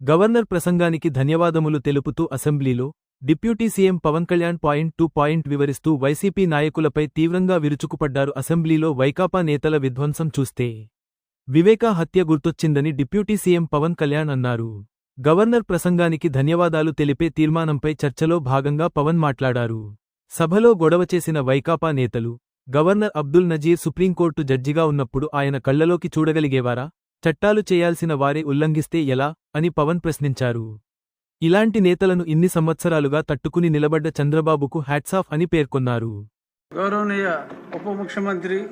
Governor ప్రసంగానికి ధన్యవాదములు తెలుపుతూ అసెంబ్లీలో deputy CM Pawan Kalyan point to point వివరిస్తూ వైసీపీ నాయకులపై తీవ్రంగా విరుచుకుపడ్డారు అసెంబ్లీలో వైకాపా నేతల విధ్వంసం చూస్తే వివేకా హత్య గుర్తొచ్చిందని డిప్యూటీ సీఎం పవన్ కళ్యాణ్ అన్నారు. గవర్నర్ ప్రసంగానికి ధన్యవాదాలు తెలిపే తీర్మానంపై చర్చలో భాగంగా పవన్ మాట్లాడారు. సభలో గొడవ చేసిన వైకాపా నేతలు గవర్నర్ అబ్దుల్ నజీర్ సుప్రీంకోర్టు జడ్జిగా ఉన్నప్పుడు ఆయన కళ్ళలోకి చూడగలిగేవారా? చట్టాలు చేయాల్సిన వారే ఉల్లంఘిస్తే ఎలా? అని పవన్ ప్రశ్నించారు. ఇలాంటి నేతలను ఇన్ని సంవత్సరాలుగా తట్టుకుని నిలబడ్డ చంద్రబాబుకు హ్యాట్సాఫ్ అని పేర్కొన్నారు. గౌరవనీయ ఉప ముఖ్యమంత్రి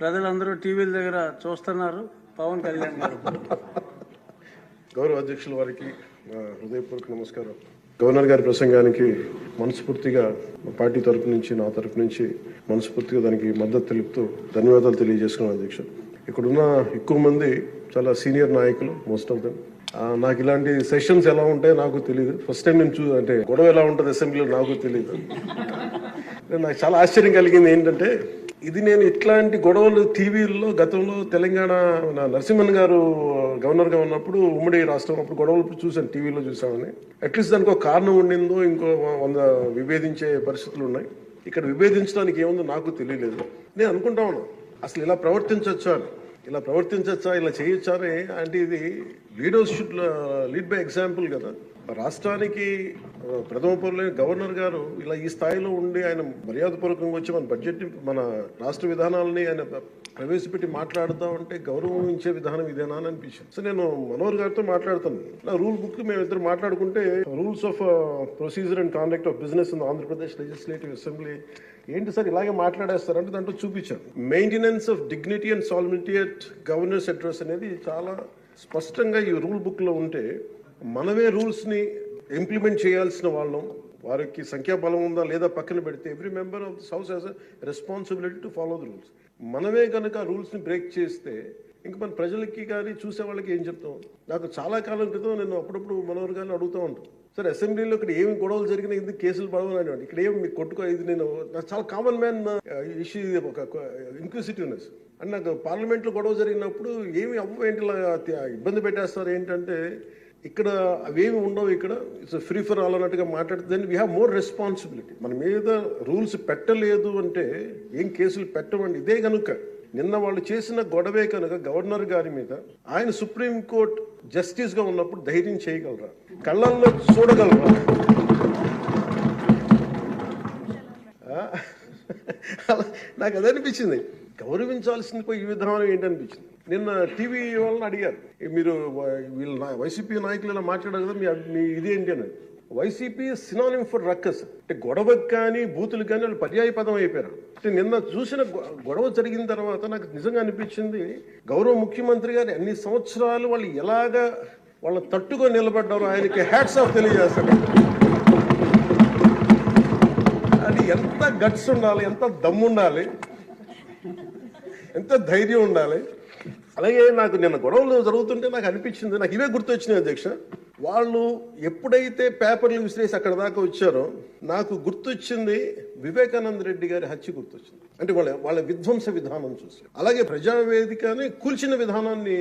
ప్రజలందరూ టీవీల దగ్గర చూస్తున్నారు. పవన్ కళ్యాణ్ గారు. గౌరవ అధ్యక్షుల వారికి హృదయపూర్వక నమస్కారం. గవర్నర్ గారి ప్రసంగానికి మనస్ఫూర్తిగా పార్టీ తరపు నుంచి నా తరపు నుంచి మనస్ఫూర్తిగా దానికి మద్దతు తెలుపుతూ ధన్యవాదాలు తెలియజేసుకున్నాను అధ్యక్ష. ఇక్కడున్న ఎక్కువ మంది చాలా సీనియర్ నాయకులు మోస్ట్ ఆఫ్ దెమ్ నాకు ఇలాంటి సెషన్స్ ఎలా ఉంటాయో నాకు తెలియదు ఫస్ట్ టైం నేను చూ అంటే గొడవ ఎలా ఉంటుంది అసెంబ్లీలో నాకు తెలియదు నాకు చాలా ఆశ్చర్యం కలిగింది ఏంటంటే ఇది నేను ఇట్లాంటి గొడవలు టీవీల్లో గతంలో తెలంగాణ నా నరసింహన్ గారు గవర్నర్గా ఉన్నప్పుడు ఉమ్మడి రాష్ట్రం అప్పుడు గొడవలు చూశాను టీవీలో చూసామని అట్లీస్ట్ దానికి ఒక కారణం ఉండిందో ఇంకో వంద విభేదించే పరిస్థితులు ఉన్నాయి. ఇక్కడ విభేదించడానికి ఏముందో నాకు తెలియలేదు. నేను అనుకుంటా ఉన్నాను అసలు ఇలా ప్రవర్తించవచ్చా ఇలా ప్రవర్తించవచ్చా ఇలా చేయొచ్చా అని అంటే ఇది లీడర్షిప్ లీడ్ బై ఎగ్జాంపుల్ కదా. రాష్ట్రానికి ప్రథమ పౌరులైన గవర్నర్ గారు ఇలా ఈ స్థాయిలో ఉండి ఆయన మర్యాదపూర్వకంగా వచ్చి మన బడ్జెట్ మన రాష్ట్ర విధానాలని ఆయన ప్రవేశపెట్టి మాట్లాడుతూ ఉంటే గౌరవించే విధానం ఇదేనా అని అనిపించింది. సో నేను మనోహర్ గారితో మాట్లాడుతాను. నా రూల్ బుక్ మేము ఇద్దరు మాట్లాడుకుంటే rules of procedure and conduct of business in Andhra Pradesh legislative assembly ఏంటి సార్ ఇలాగే మాట్లాడేస్తారంటే దాంట్లో చూపించాను. Maintenance of dignity and solemnity at governor's address అనేది చాలా స్పష్టంగా ఈ రూల్ బుక్లో ఉంటే మనమే రూల్స్ని ఇంప్లిమెంట్ చేయాల్సిన వాళ్ళం. వారికి సంఖ్యాబలం ఉందా లేదా పక్కన పెడితే every member of this house has a responsibility to follow the rules. మనమే కనుక రూల్స్ని బ్రేక్ చేస్తే ఇంక మన ప్రజలకి కానీ చూసే వాళ్ళకి ఏం చెప్తాం? నాకు చాలా కాలం క్రితం నేను అప్పుడప్పుడు మనోహర్ గారిని అడుగుతూ ఉంటాను సార్ అసెంబ్లీలో ఇక్కడ ఏమి గొడవలు జరిగినా ఎందుకు కేసులు పడవని ఇక్కడ ఏమి మీకు కొట్టుకో ఇది నేను నాకు చాలా కామన్ మ్యాన్ ఇష్యూ ఇది ఒక ఇంక్విసిటివ్నెస్ అండ్ నాకు పార్లమెంట్లో గొడవ జరిగినప్పుడు ఏమి అవ్వ ఏంటి ఇబ్బంది పెట్టేస్తారు ఏంటంటే ఇక్కడ అవేమి ఉండవు ఇక్కడ. ఇట్స్ ఫ్రీ ఫర్ ఆల్ అన్నట్టుగా మాట్లాడితే then we have more responsibility మన మీద రూల్స్ పెట్టలేదు అంటే ఏం కేసులు పెట్టమండి? ఇదే కనుక నిన్న వాళ్ళు చేసిన గొడవే కనుక గవర్నర్ గారి మీద ఆయన సుప్రీం కోర్ట్ జస్టిస్గా ఉన్నప్పుడు ధైర్యం చేయగలరా? కళ్ళల్లో చూడగలరా? నాకు అదనిపించింది అనిపించింది. గౌరవించాల్సింది పోయి ఈ విధానం ఏంటనిపించింది? నిన్న టీవీ వాళ్ళని అడిగారు. మీరు వీళ్ళు వైసీపీ నాయకులు ఇలా మాట్లాడారు కదా మీ మీ ఇదేంటి అని వైసీపీ సినానిమ్ ఫర్ రక్కస్ అంటే గొడవకు కానీ బూతులు కానీ వాళ్ళు పర్యాయ పదం అయిపోయారు. అంటే నిన్న చూసిన గొడవ జరిగిన తర్వాత నాకు నిజంగా అనిపించింది గౌరవ ముఖ్యమంత్రి గారు అన్ని సంవత్సరాలు వాళ్ళు ఎలాగా వాళ్ళ తట్టుకొని నిలబడ్డారో ఆయనకి హ్యాట్స్ ఆఫ్ తెలియజేస్తారు అది ఎంత గట్స్ ఉండాలి ఎంత దమ్ము ఉండాలి ఎంత ధైర్యం ఉండాలి. అలాగే నాకు నిన్న గొడవలు జరుగుతుంటే నాకు అనిపించింది నాకు ఇవే గుర్తొచ్చినాయి అధ్యక్ష. వాళ్ళు ఎప్పుడైతే పేపర్లు విసిరేసి అక్కడ దాకా వచ్చారో నాకు గుర్తొచ్చింది వివేకానంద రెడ్డి గారి హత్య గుర్తొచ్చింది. అంటే వాళ్ళ వాళ్ళ విధ్వంస విధానం చూసి అలాగే ప్రజావేదికని కూల్చిన విధానాన్ని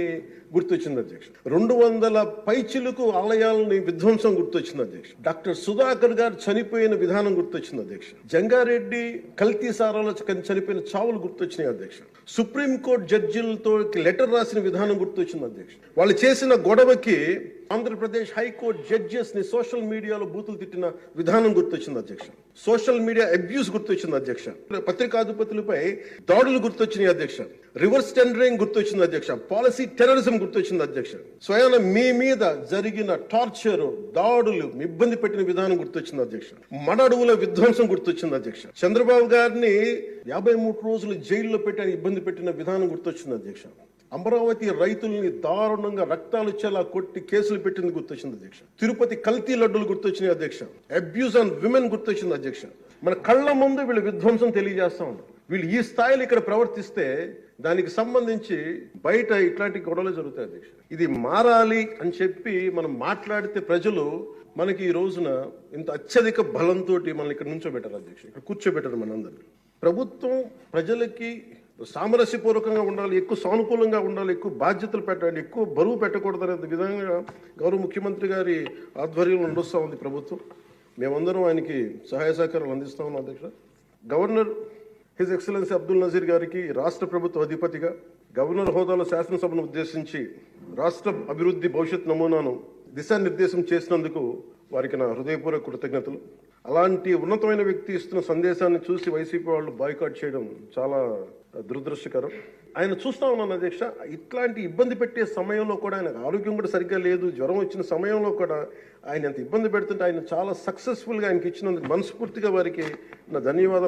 గుర్తొచ్చింది అధ్యక్ష రెండు వందల పైచిలకు ఆలయాలని విధ్వంసం గుర్తొచ్చింది అధ్యక్ష డాక్టర్ సుధాకర్ గారు చనిపోయిన విధానం గుర్తొచ్చింది అధ్యక్ష జంగారెడ్డి కల్తీ సారాలో చనిపోయిన చావులు గుర్తొచ్చినాయి అధ్యక్ష సుప్రీం కోర్టు జడ్జిలతో లెటర్ రాసిన విధానం గుర్తొచ్చింది అధ్యక్ష వాళ్ళు చేసిన గొడవకి ఆంధ్రప్రదేశ్ హైకోర్టు జడ్జెస్ని సోషల్ మీడియాలో బూతులు తిట్టిన విధానం గుర్తొచ్చింది అధ్యక్ష. సోషల్ మీడియా అబ్యూస్ గుర్తొచ్చింది అధ్యక్ష. పత్రికాధిపతులపై దాడులు గుర్తొచ్చినాయి అధ్యక్ష. రివర్స్ టెండరింగ్ గుర్తొచ్చింది అధ్యక్ష. పాలసీ టెర్రరిజం గుర్తొచ్చింది అధ్యక్ష. స్వయాన మీ మీద జరిగిన టార్చర్ దాడులు ఇబ్బంది పెట్టిన విధానం గుర్తొచ్చింది అధ్యక్ష. మడ అడవుల విధ్వంసం గుర్తొచ్చింది అధ్యక్ష. చంద్రబాబు గారిని యాభై మూడు రోజులు జైల్లో పెట్టి ఇబ్బంది పెట్టిన విధానం గుర్తొచ్చింది అధ్యక్ష. అమరావతి రైతుల్ని దారుణంగా రక్తాలు వచ్చేలా కొట్టి కేసులు పెట్టింది గుర్తొచ్చింది అధ్యక్ష. తిరుపతి కల్తీ లడ్డులు గుర్తొచ్చినాయి అధ్యక్ష. అబ్యూస్ ఆన్ విమెన్ గుర్తొచ్చింది అధ్యక్ష. మన కళ్ళ ముందు వీళ్ళు విధ్వంసం తెలియజేస్తా ఉన్నారు. వీళ్ళు ఈ స్థాయిలో ఇక్కడ ప్రవర్తిస్తే దానికి సంబంధించి బయట ఇట్లాంటి గొడవలు జరుగుతాయి అధ్యక్ష. ఇది మారాలి అని చెప్పి మనం మాట్లాడితే ప్రజలు మనకి ఈ రోజున ఇంత అత్యధిక బలంతో మనల్ని ఇక్కడ నుంచోబెట్టారు అధ్యక్ష. ఇక్కడ కూర్చోబెట్టారు మనందరినీ. ప్రభుత్వం ప్రజలకి సామరస్యపూర్వకంగా ఉండాలి ఎక్కువ సానుకూలంగా ఉండాలి ఎక్కువ బాధ్యతలు పెట్టాలి ఎక్కువ బరువు పెట్టకూడదు అనే విధంగా గౌరవ ముఖ్యమంత్రి గారి ఆధ్వర్యంలో నడుస్తూ ఉంది ప్రభుత్వం. మేమందరం ఆయనకి సహాయ సహకారాలు అందిస్తా ఉన్నాం అధ్యక్ష. Governor his excellency Abdul Nazir గారికి రాష్ట్ర ప్రభుత్వ అధిపతిగా గవర్నర్ హోదాలో శాసనసభను ఉద్దేశించి రాష్ట్ర అభివృద్ధి భవిష్యత్ నమూనాను దిశానిర్దేశం చేసినందుకు వారికి నా హృదయపూర్వక కృతజ్ఞతలు. అలాంటి ఉన్నతమైన వ్యక్తి ఇస్తున్న సందేశాన్ని చూసి వైసీపీ వాళ్ళు బాయ్కాట్ చేయడం చాలా దురదృష్టకరం. ఆయన చూస్తా ఉన్నాను అధ్యక్ష ఇట్లాంటి ఇబ్బంది పెట్టే సమయంలో కూడా ఆయన ఆరోగ్యం కూడా సరిగ్గా లేదు జ్వరం వచ్చిన సమయంలో కూడా ఆయన ఎంత ఇబ్బంది పెడుతుంటే ఆయన చాలా సక్సెస్ఫుల్గా ఆయనకి ఇచ్చినందుకు మనస్ఫూర్తిగా వారికి నా ధన్యవాదాలు.